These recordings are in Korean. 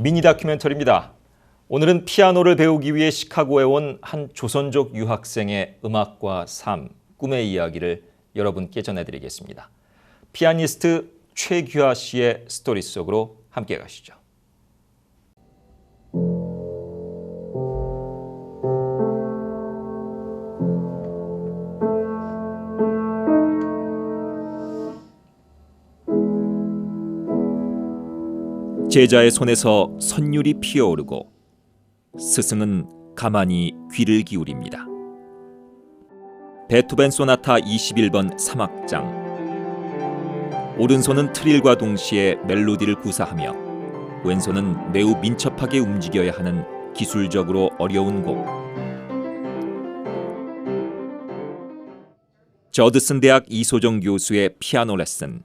미니 다큐멘터리입니다. 오늘은 피아노를 배우기 위해 시카고에 온 한 조선족 유학생의 음악과 삶, 꿈의 이야기를 여러분께 전해드리겠습니다. 피아니스트 최규하 씨의 스토리 속으로 함께 가시죠. 제자의 손에서 선율이 피어오르고 스승은 가만히 귀를 기울입니다. 베토벤 소나타 21번 3악장 오른손은 트릴과 동시에 멜로디를 구사하며 왼손은 매우 민첩하게 움직여야 하는 기술적으로 어려운 곡. 저드슨 대학 이소정 교수의 피아노 레슨.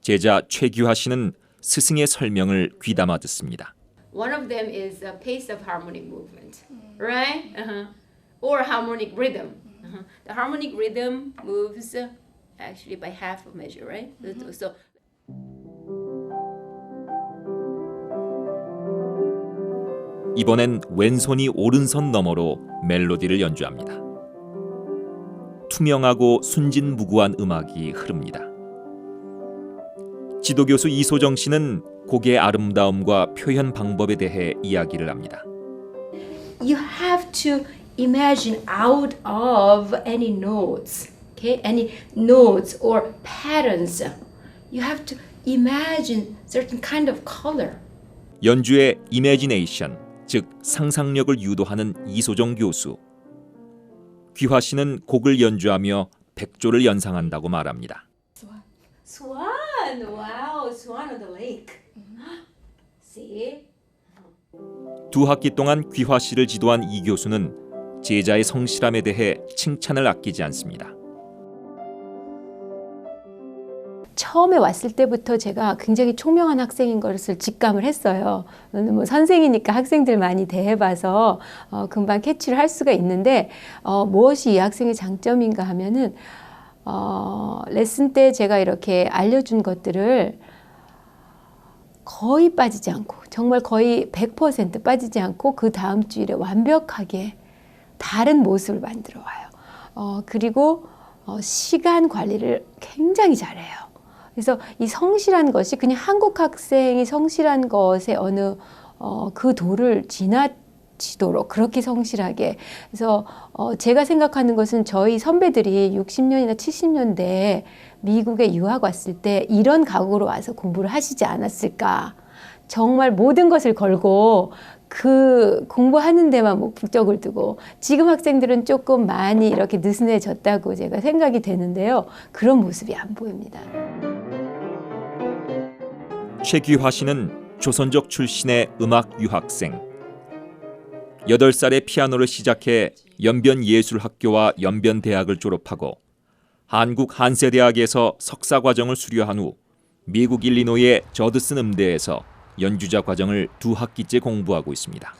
제자 최규하 씨는 스승의 설명을 귀담아 듣습니다. One of them is a pace of harmonic movement, right? Uh-huh. Or harmonic rhythm. Uh-huh. The harmonic rhythm moves uh, actually by half a measure, right? So 이번엔 왼손이 오른손 너머로 멜로디를 연주합니다. 투명하고 순진무구한 음악이 흐릅니다. 지도교수 이소정 씨는 곡의 아름다움과 표현 방법에 대해 이야기를 합니다. you have to imagine out of any notes, okay? Any notes or patterns. You have to imagine certain kind of color. 연주의 이매지네이션, 즉 상상력을 유도하는 이소정 교수. 귀화 씨는 곡을 연주하며 백조를 연상한다고 말합니다. Swan! Wow, swan of the lake. See? 두 학기 동안 귀화 씨를 지도한 이 교수는 제자의 성실함에 대해 칭찬을 아끼지 않습니다. 처음에 왔을 때부터 제가 굉장히 총명한 학생인 것을 직감을 했어요. 저는 뭐 선생이니까 학생들 많이 대해봐서 어, 금방 캐치를 할 수가 있는데 어, 무엇이 이 학생의 장점인가 하면은 어, 레슨 때 제가 이렇게 알려준 것들을 거의 빠지지 않고 정말 거의 100% 빠지지 않고 그 다음 주일에 완벽하게 다른 모습을 만들어 와요. 어, 그리고 어, 시간 관리를 굉장히 잘해요. 그래서 이 성실한 것이 그냥 한국 학생이 성실한 것에 어느 어, 그 도를 지나 치도록 그렇게 성실하게 그래서 어, 제가 생각하는 것은 저희 선배들이 60년이나 70년대에 미국에 유학 왔을 때 이런 각오로 와서 공부를 하시지 않았을까 정말 모든 것을 걸고 그 공부하는 데만 목적을 두고 지금 학생들은 조금 많이 이렇게 느슨해졌다고 제가 생각이 되는데요. 그런 모습이 안 보입니다. 최귀화 씨는 조선족 출신의 음악 유학생. 8살에 피아노를 시작해 연변예술학교와 연변대학을 졸업하고 한국 한세대학에서 석사 과정을 수료한 후 미국 일리노이의 저드슨 음대에서 연주자 과정을 두 학기째 공부하고 있습니다.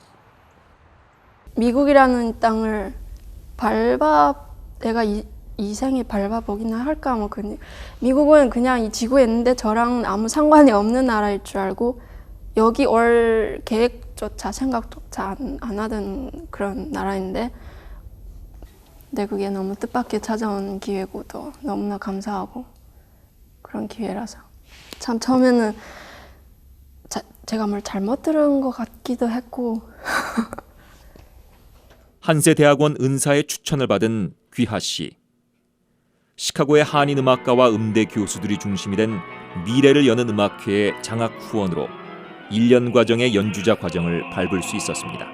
미국이라는 땅을 밟아 내가 이, 이 생에 밟아보기나 할까 뭐 그냥 미국은 그냥 이 지구에 있는데 저랑 아무 상관이 없는 나라일 줄 알고 여기 올 계획 조차 생각조차 안, 안 하던 그런 나라인데 근데 그게 너무 뜻밖의 찾아온 기회고 또 너무나 감사하고 그런 기회라서 참 처음에는 자, 제가 뭘 잘못 들은 것 같기도 했고 한세 대학원 은사의 추천을 받은 귀하 씨. 시카고의 한인 음악가와 음대 교수들이 중심이 된 미래를 여는 음악회의 장학 후원으로 1년 과정의 연주자 과정을 밟을 수 있었습니다.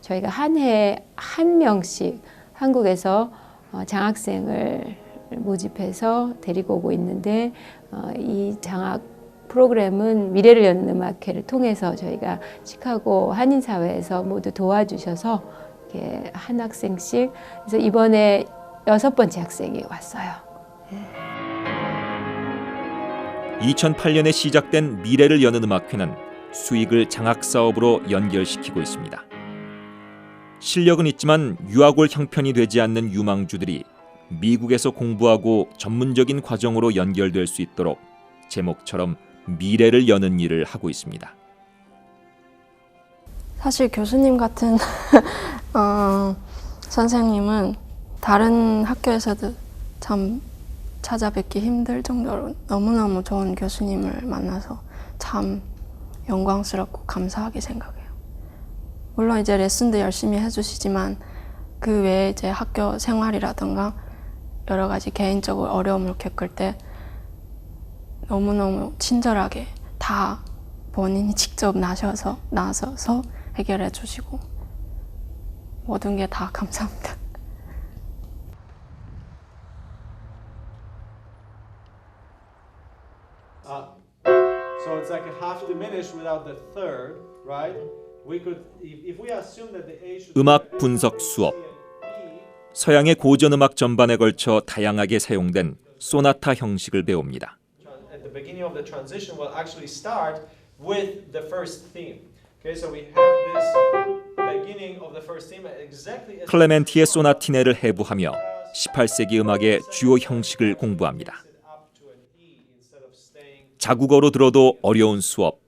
저희가 한 해에 한 명씩 한국에서 어, 장학생을 모집해서 데리고 오고 있는데 어, 이 장학 프로그램은 미래를 여는 음악회를 통해서 저희가 시카고 한인사회에서 모두 도와주셔서 이렇게 한 학생씩 그래서 이번에 여섯 번째 학생이 왔어요. 2008년에 시작된 미래를 여는 음악회는 수익을 장학 사업으로 연결시키고 있습니다. 실력은 있지만 유학올 형편이 되지 않는 유망주들이 미국에서 공부하고 전문적인 과정으로 연결될 수 있도록 제목처럼 미래를 여는 일을 하고 있습니다. 사실 교수님 같은 어, 선생님은 다른 학교에서도 참 찾아뵙기 힘들 정도로 너무너무 좋은 교수님을 만나서 참 영광스럽고 감사하게 생각해요. 물론 이제 레슨도 열심히 해주시지만 그 외에 이제 학교 생활이라든가 여러 가지 개인적으로 어려움을 겪을 때 너무너무 친절하게 다 본인이 직접 나셔서 나서서 해결해 주시고 모든 게 다 감사합니다. So it's like a half diminished without the third, right? We could, if, we assume that the A should 음악 분석 수업 서양의 고전 음악 전반에 걸쳐 다양하게 사용된 소나타 형식을 배웁니다. at the beginning of the transition will actually start with the first theme. Okay, so we have this beginning of the first theme exactly 클레멘티의 소나티네를 해부하며 18세기 음악의 주요 형식을 공부합니다. 자국어로 들어도 어려운 수업.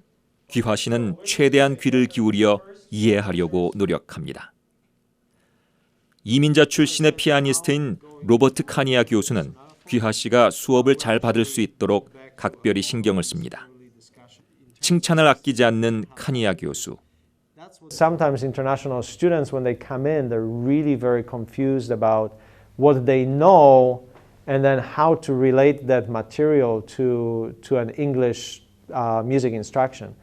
귀화 씨는 최대한 귀를 기울여 이해하려고 노력합니다. 이민자 출신의 피아니스트인 로버트 카니아 교수는 귀하 씨가 수업을 잘 받을 수 있도록 각별히 신경을 씁니다. 칭찬을 아끼지 않는 카니아 교수. Sometimes international students, when they come in, they're really very confused about what they know and then how to relate that material to, to an English uh, music instruction.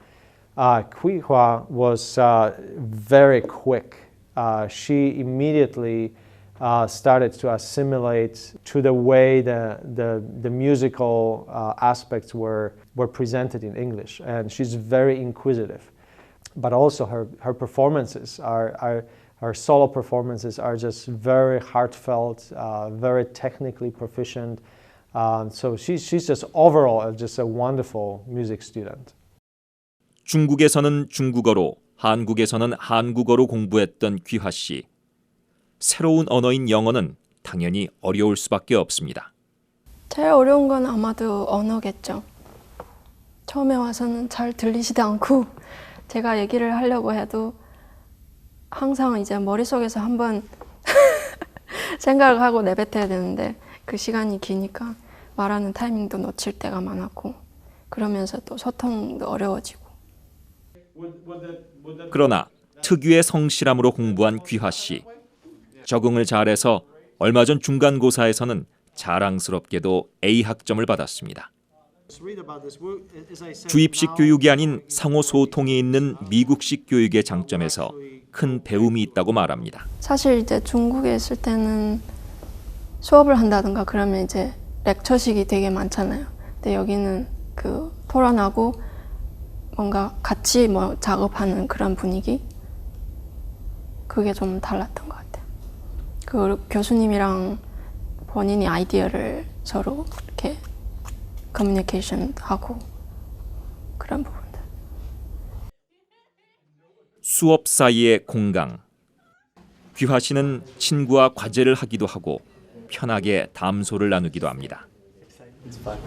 Uh, Kui Hua was uh, very quick. Uh, she immediately uh, started to assimilate to the way the, the, the musical uh, aspects were, were presented in English. And she's very inquisitive but also her, her performances are, are her solo performances are just very heartfelt, uh, very technically proficient. Um, so she's, she's just overall just a wonderful music student. 중국에서는 중국어로, 한국에서는 한국어로 공부했던 귀하 씨. 새로운 언어인 영어는 당연히 어려울 수밖에 없습니다. 제일 어려운 건 아마도 언어겠죠. 처음에 와서는 잘 들리지도 않고 제가 얘기를 하려고 해도 항상 이제 머릿속에서 한번 생각을 하고 내뱉어야 되는데 그 시간이 기니까 말하는 타이밍도 놓칠 때가 많았고 그러면서 또 소통도 어려워지고 그러나 특유의 성실함으로 공부한 귀하 씨. 적응을 잘해서 얼마 전 중간고사에서는 자랑스럽게도 A 학점을 받았습니다. 주입식 교육이 아닌 상호 소통이 있는 미국식 교육의 장점에서 큰 배움이 있다고 말합니다. 사실 이제 중국에 있을 때는 수업을 한다든가 그러면 이제 렉처식이 되게 많잖아요. 근데 여기는 그 토론하고 뭔가 같이 뭐 작업하는 그런 분위기 그게 좀 달랐던 것 같아요. 그 교수님이랑 본인이 아이디어를 서로 이렇게 커뮤니케이션 하고 그런 부분들. 수업 사이의 공강. 귀화 씨는 친구와 과제를 하기도 하고 편하게 담소를 나누기도 합니다.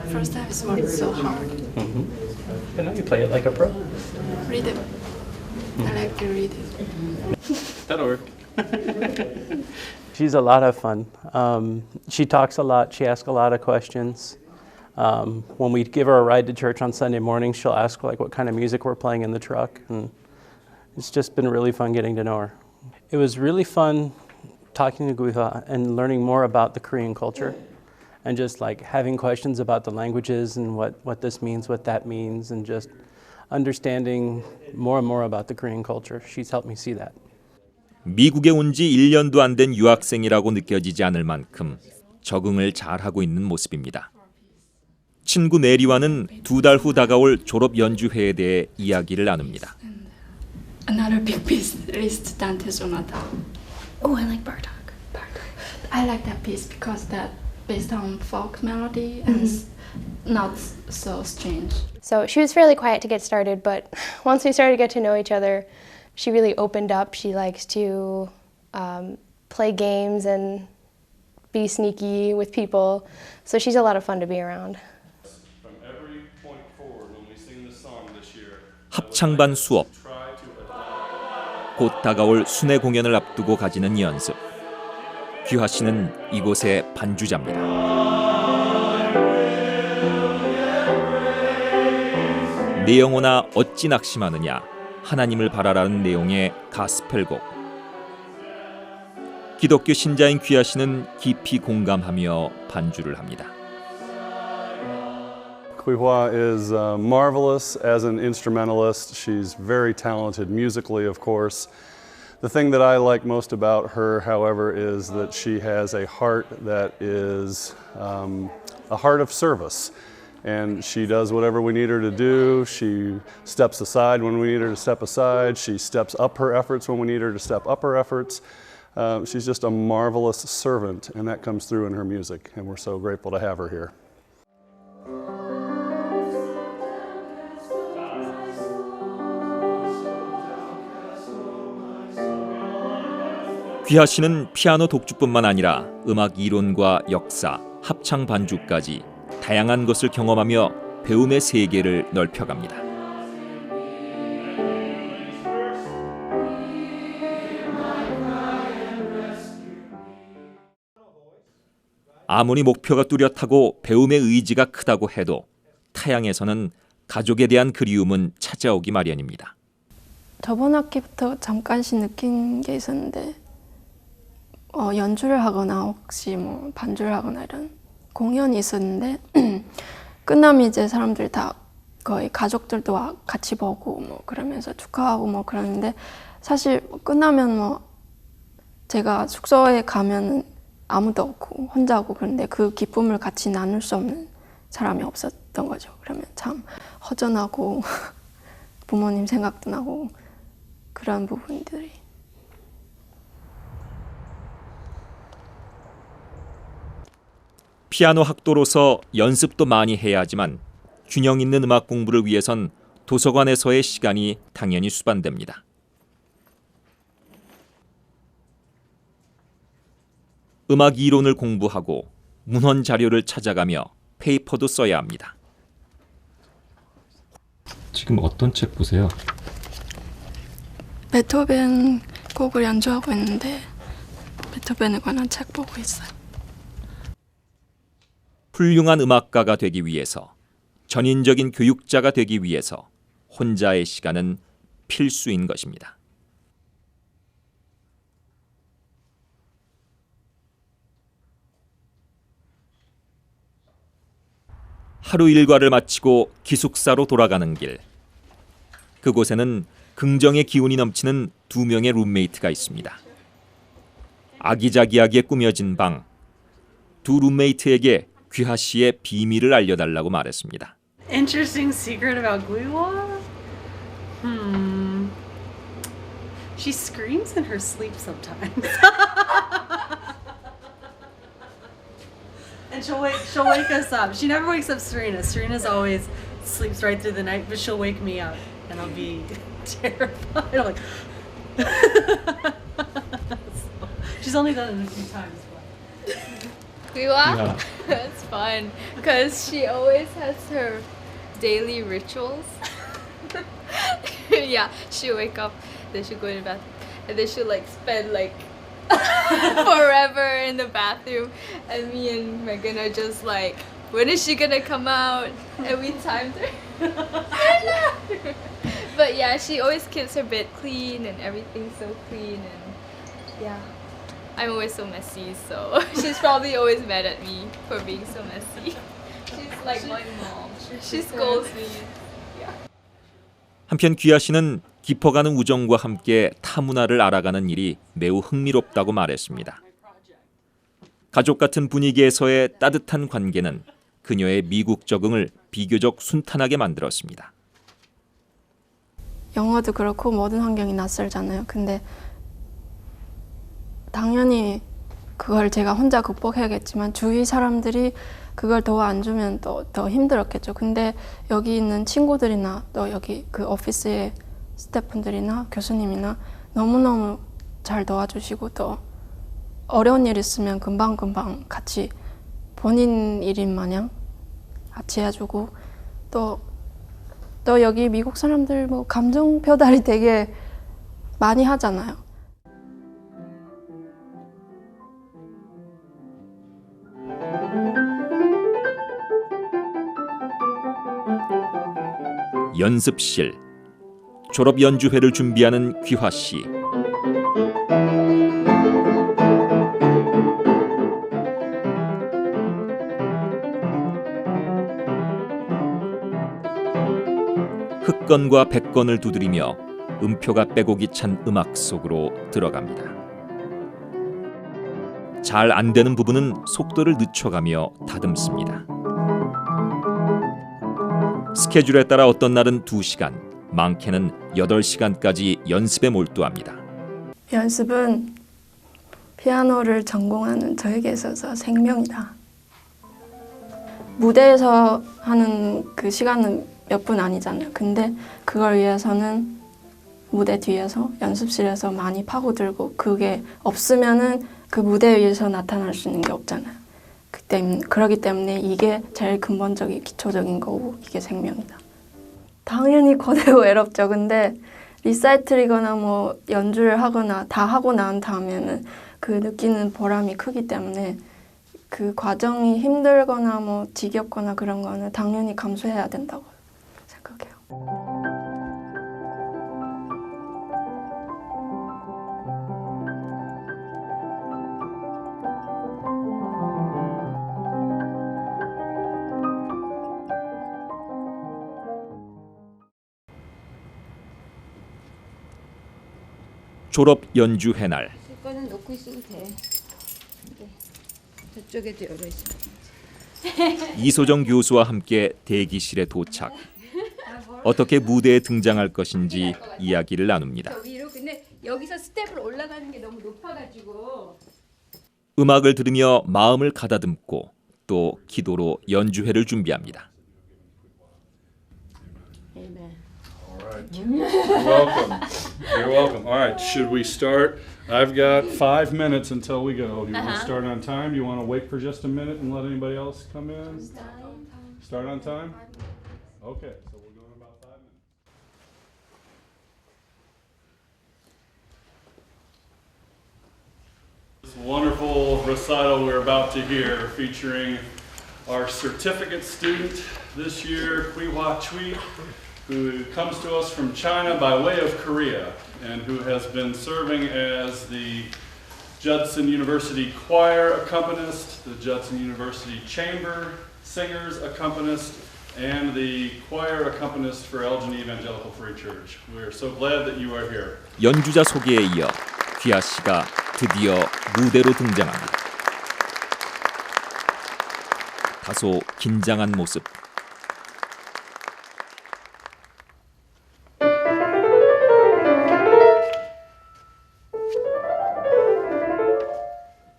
First time is so hard. But now you play it like a pro. Read it. I like to read it. That'll work. She's a lot of fun. Um, she talks a lot. She asks a lot of questions. Um, when we give her a ride to church on Sunday morning, she'll ask like what kind of music we're playing in the truck, and it's just been really fun getting to know her. It was really fun talking to Guiha and learning more about the Korean culture, and just like having questions about the languages and what what this means, what that means, and just understanding more and more about the Korean culture. She's helped me see that. 미국에 온 지 1년도 안 된 유학생이라고 느껴지지 않을 만큼 적응을 잘하고 있는 모습입니다. 친구 네리와는 두 달 후 다가올 졸업 연주회에 대해 이야기를 나눕니다. Another big piece is Dante Sonata. Oh, I like Bartok. Bartok. I like that piece because that based on folk melody and s- not s- so strange. So she was fairly quiet to get started, but once we started to get to know each other, she really opened up. She likes to um, play games and be sneaky with people. So she's a lot of fun to be around. 합창반 수업. 곧 다가올 순회 공연을 앞두고 가지는 연습. 귀화 씨는 이곳의 반주자입니다. 내 영혼아 어찌 낙심하느냐 하나님을 바라라는 내용의 가스펠곡. 기독교 신자인 귀하 씨는 깊이 공감하며 반주를 합니다. Kuihua is uh, marvelous as an instrumentalist. She's very talented musically, of course. The thing that I like most about her, however, is that she has a heart that is um, a heart of service. And she does whatever we need her to do. She steps aside when we need her to step aside. She steps up her efforts when we need her to step up her efforts. Uh, she's just a marvelous servant, and that comes through in her music. And we're so grateful to have her here. 귀하 씨는 피아노 독주뿐만 아니라 음악 이론과 역사, 합창 반주까지 다양한 것을 경험하며 배움의 세계를 넓혀갑니다. 아무리 목표가 뚜렷하고 배움의 의지가 크다고 해도 타양에서는 가족에 대한 그리움은 찾아오기 마련입니다. 저번 학기부터 잠깐씩 느낀 게 있었는데 어, 연주를 하거나 혹시 뭐 반주를 하거나 이런 공연이 있었는데 끝나면 이제 사람들 다 거의 가족들도 와- 같이 보고 뭐 그러면서 축하하고 뭐 그러는데 사실 뭐 끝나면 뭐 제가 숙소에 가면은 아무도 없고 혼자고 그런데 그 기쁨을 같이 나눌 수 없는 사람이 없었던 거죠. 그러면 참 허전하고 부모님 생각도 나고 그런 부분들이 피아노 학도로서 연습도 많이 해야 하지만 균형 있는 음악 공부를 위해선 도서관에서의 시간이 당연히 수반됩니다. 음악 이론을 공부하고 문헌 자료를 찾아가며 페이퍼도 써야 합니다. 지금 어떤 책 보세요? 베토벤 곡을 연주하고 있는데 베토벤에 관한 책 보고 있어요. 훌륭한 음악가가 되기 위해서 전인적인 교육자가 되기 위해서 혼자의 시간은 필수인 것입니다. 하루 일과를 마치고 기숙사로 돌아가는 길. 그곳에는 긍정의 기운이 넘치는 두 명의 룸메이트가 있습니다. 아기자기하게 꾸며진 방. 두 룸메이트에게 귀하 씨의 비밀을 알려달라고 말했습니다. Interesting secret about Guiwa? Hmm. She screams in her sleep sometimes. and she'll wake she'll wake us up. She never wakes up Serena. Serena's always sleeps right through the night, but she'll wake me up and I'll be terrified. I'm like So, she's only done it a few times, but Guiwa? That's fun because she always has her daily rituals. yeah, she'll wake up, then she'll go in the bathroom, and then she'll like spend like forever in the bathroom. And me and Megan are just like, when is she gonna come out? And we timed her. but yeah, she always keeps her bed clean and everything's so clean and yeah. I'm always so messy, so she's probably always mad at me for being so messy. She's like my mom. She scolds me. 한편 귀하 씨는 깊어가는 우정과 함께 타 문화를 알아가는 일이 매우 흥미롭다고 말했습니다. 가족 같은 분위기에서의 따뜻한 관계는 그녀의 미국 적응을 비교적 순탄하게 만들었습니다. 영어도 그렇고 모든 환경이 낯설잖아요. 근데 당연히 그걸 제가 혼자 극복해야겠지만 주위 사람들이 그걸 더 안 주면 또더 힘들었겠죠. 근데 여기 있는 친구들이나 또 여기 그 오피스의 스태프분들이나 교수님이나 너무너무 잘 도와주시고 또 어려운 일 있으면 금방금방 같이 본인 일인 마냥 같이 해주고 또 또 여기 미국 사람들 뭐 감정 표달이 되게 많이 하잖아요. 연습실 졸업 연주회를 준비하는 귀화 씨. 흑건과 백건을 두드리며 음표가 빼곡이 찬 음악 속으로 들어갑니다. 잘 안 되는 부분은 속도를 늦춰가며 다듬습니다. 스케줄에 따라 어떤 날은 2시간, 많게는 8시간까지 연습에 몰두합니다. 연습은 피아노를 전공하는 저에게 있어서 생명이다. 무대에서 하는 그 시간은 몇 분 아니잖아요. 근데 그걸 위해서는 무대 뒤에서 연습실에서 많이 파고들고 그게 없으면은 그 무대 위에서 나타날 수 있는 게 없잖아요. 그 때문 그러기 때문에 이게 제일 근본적인 기초적인 거고 이게 생명이다. 당연히 거대고 외롭죠. 근데 리사이틀이거나 뭐 연주를 하거나 다 하고 난 다음에는 그 느끼는 보람이 크기 때문에 그 과정이 힘들거나 뭐 지겹거나 그런 거는 당연히 감수해야 된다고 생각해요. 졸업 연주회 날 거는 놓고 있어도 돼. 저쪽에도 열어 있어. 이소정 교수와 함께 대기실에 도착. 어떻게 무대에 등장할 것인지 이야기를 나눕니다. 위로 근데 여기서 스텝을 올라가는 게 너무 높아가지고 음악을 들으며 마음을 가다듬고 또 기도로 연주회를 준비합니다. You're welcome. You're welcome. All right, should we start? I've got five minutes until we go. Do you want to uh-huh. start on time? Do you want to wait for just a minute and let anybody else come in? Start on time. Okay, so we'll go in about five minutes. This wonderful recital we're about to hear featuring our certificate student this year, Hua Chui, who comes to us from China by way of Korea and who has been serving as the Judson University choir accompanist, the Judson University chamber singers accompanist, and the choir accompanist for Elgin Evangelical Free Church. We're so glad that you are here. 연주자 소개에 이어 귀하 씨가 드디어 무대로 등장합니다. 다소 긴장한 모습.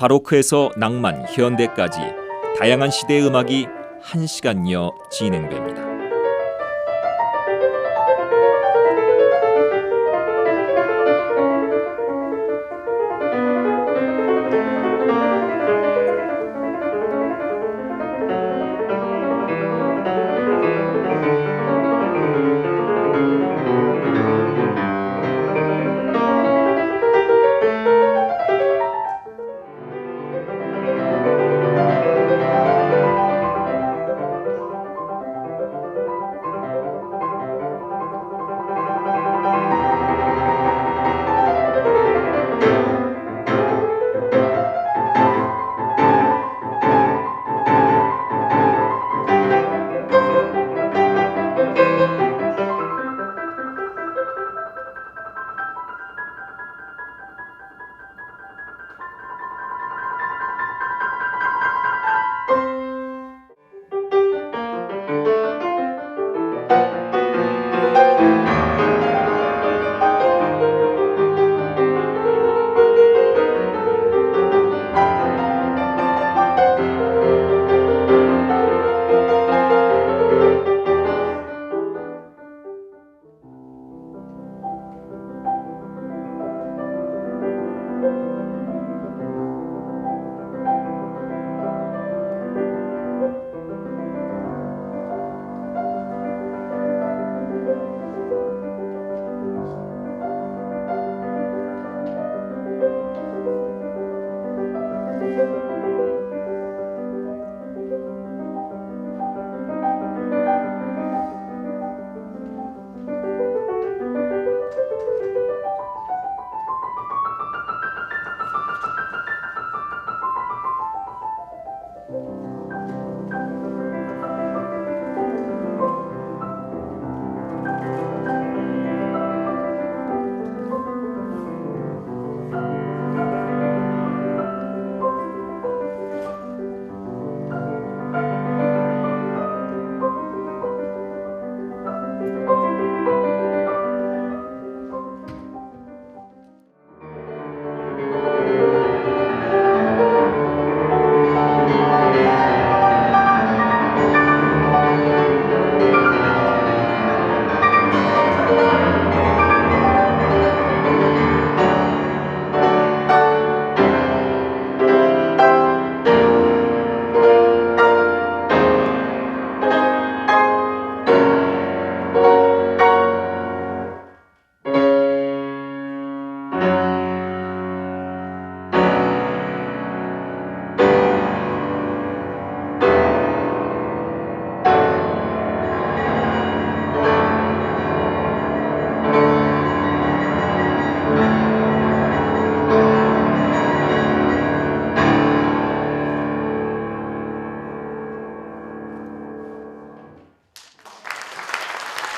바로크에서 낭만, 현대까지 다양한 시대의 음악이 한 시간여 진행됩니다.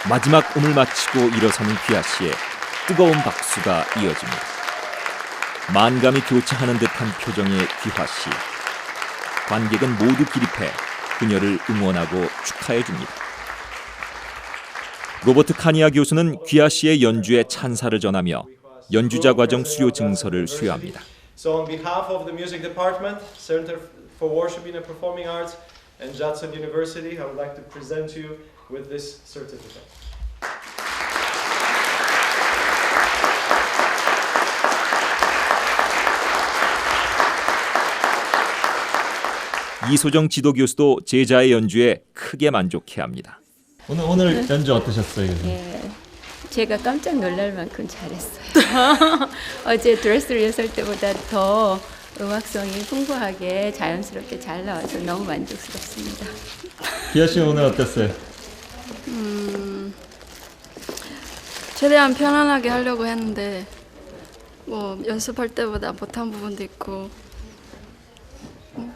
마지막 음을 마치고 일어서는 귀하 씨의 뜨거운 박수가 이어집니다. 만감이 교차하는 듯한 표정의 귀하 씨. 관객은 모두 기립해 그녀를 응원하고 축하해 줍니다. 로버트 카니아 교수는 귀하 씨의 연주에 찬사를 전하며 연주자 과정 수료 증서를 수여합니다. So on behalf of the music department, Center for Worship in the Performing Arts, and Judson University, I would like to present you with this certificate. 이소정 지도 교수도 제자의 연주에 크게 만족해 합니다. 오늘 오늘 연주 어떠셨어요? 예, 제가 깜짝 놀랄 만큼 잘했어요. 어제 드레스 리허설 때보다 더 음악성이 풍부하게 자연스럽게 잘 나와서 너무 만족스럽습니다. 기아 씨 오늘 어땠어요? 음, 최대한 편안하게 하려고 했는데 뭐 연습할 때보다 못한 부분도 있고 음,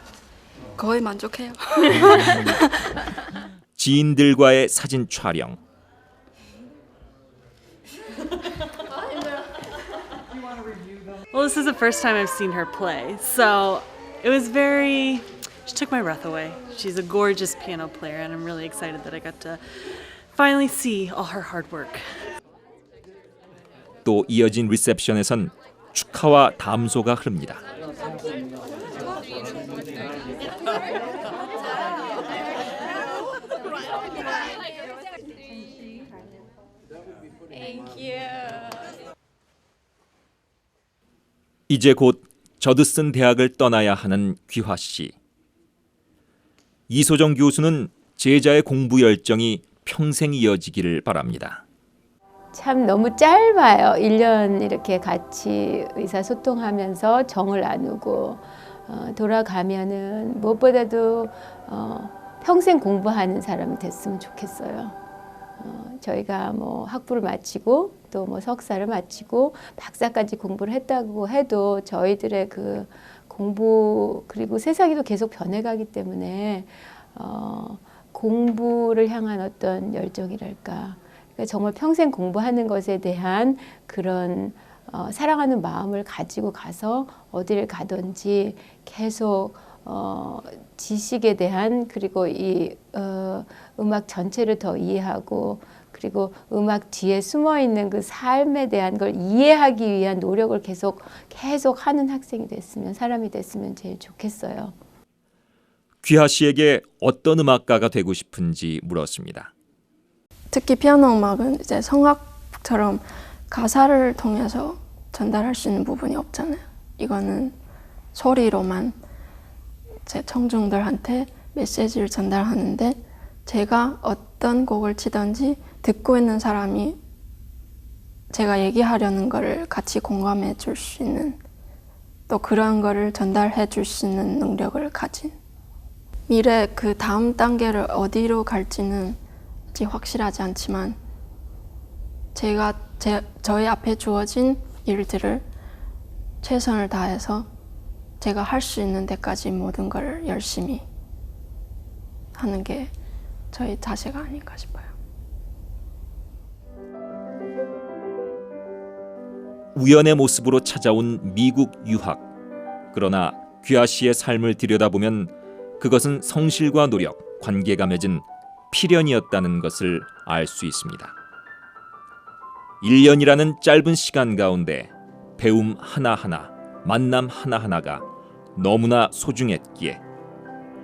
거의 만족해요. 지인들과의 사진 촬영. Well, this is the first time I've seen her play, so it was very. She took my breath away. She's a gorgeous piano player, and I'm really excited that I got to finally see all her hard work. 또 이어진 리셉션에선 축하와 담소가 흐릅니다. 이제 곧 저드슨 대학을 떠나야 하는 귀화 씨. 이소정 교수는 제자의 공부 열정이 평생 이어지기를 바랍니다. 참 너무 짧아요. 1년 이렇게 같이 의사소통하면서 정을 나누고 어, 돌아가면은 무엇보다도 어, 평생 공부하는 사람이 됐으면 좋겠어요. 어, 저희가 뭐 학부를 마치고 또 뭐 석사를 마치고 박사까지 공부를 했다고 해도 저희들의 그 공부 그리고 세상이 또 계속 변해가기 때문에 어, 공부를 향한 어떤 열정이랄까 그러니까 정말 평생 공부하는 것에 대한 그런 어, 사랑하는 마음을 가지고 가서 어디를 가든지 계속 어, 지식에 대한 그리고 이 어, 음악 전체를 더 이해하고 그리고 음악 뒤에 숨어 있는 그 삶에 대한 걸 이해하기 위한 노력을 계속 계속 하는 학생이 됐으면 사람이 됐으면 제일 좋겠어요. 귀하 씨에게 어떤 음악가가 되고 싶은지 물었습니다. 특히 피아노 음악은 이제 성악처럼 가사를 통해서 전달할 수 있는 부분이 없잖아요. 이거는 소리로만 제 청중들한테 메시지를 전달하는데 제가 어떤 곡을 치든지 듣고 있는 사람이 제가 얘기하려는 거를 같이 공감해 줄 수 있는 또 그런 거를 전달해 줄 수 있는 능력을 가진 미래 그 다음 단계를 어디로 갈지는 아직 확실하지 않지만 제가 제, 저희 앞에 주어진 일들을 최선을 다해서 제가 할 수 있는 데까지 모든 걸 열심히 하는 게 저희 자세가 아닌가 싶어요. 우연의 모습으로 찾아온 미국 유학. 그러나 귀하 씨의 삶을 들여다보면 그것은 성실과 노력, 관계가 맺은 필연이었다는 것을 알 수 있습니다. 1년이라는 짧은 시간 가운데 배움 하나하나, 만남 하나하나가 너무나 소중했기에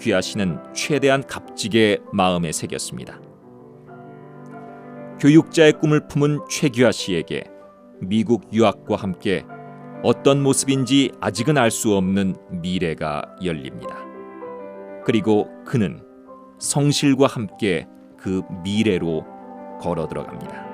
귀하 씨는 최대한 값지게 마음에 새겼습니다. 교육자의 꿈을 품은 최귀하 씨에게 미국 유학과 함께 어떤 모습인지 아직은 알 수 없는 미래가 열립니다. 그리고 그는 성실과 함께 그 미래로 걸어 들어갑니다.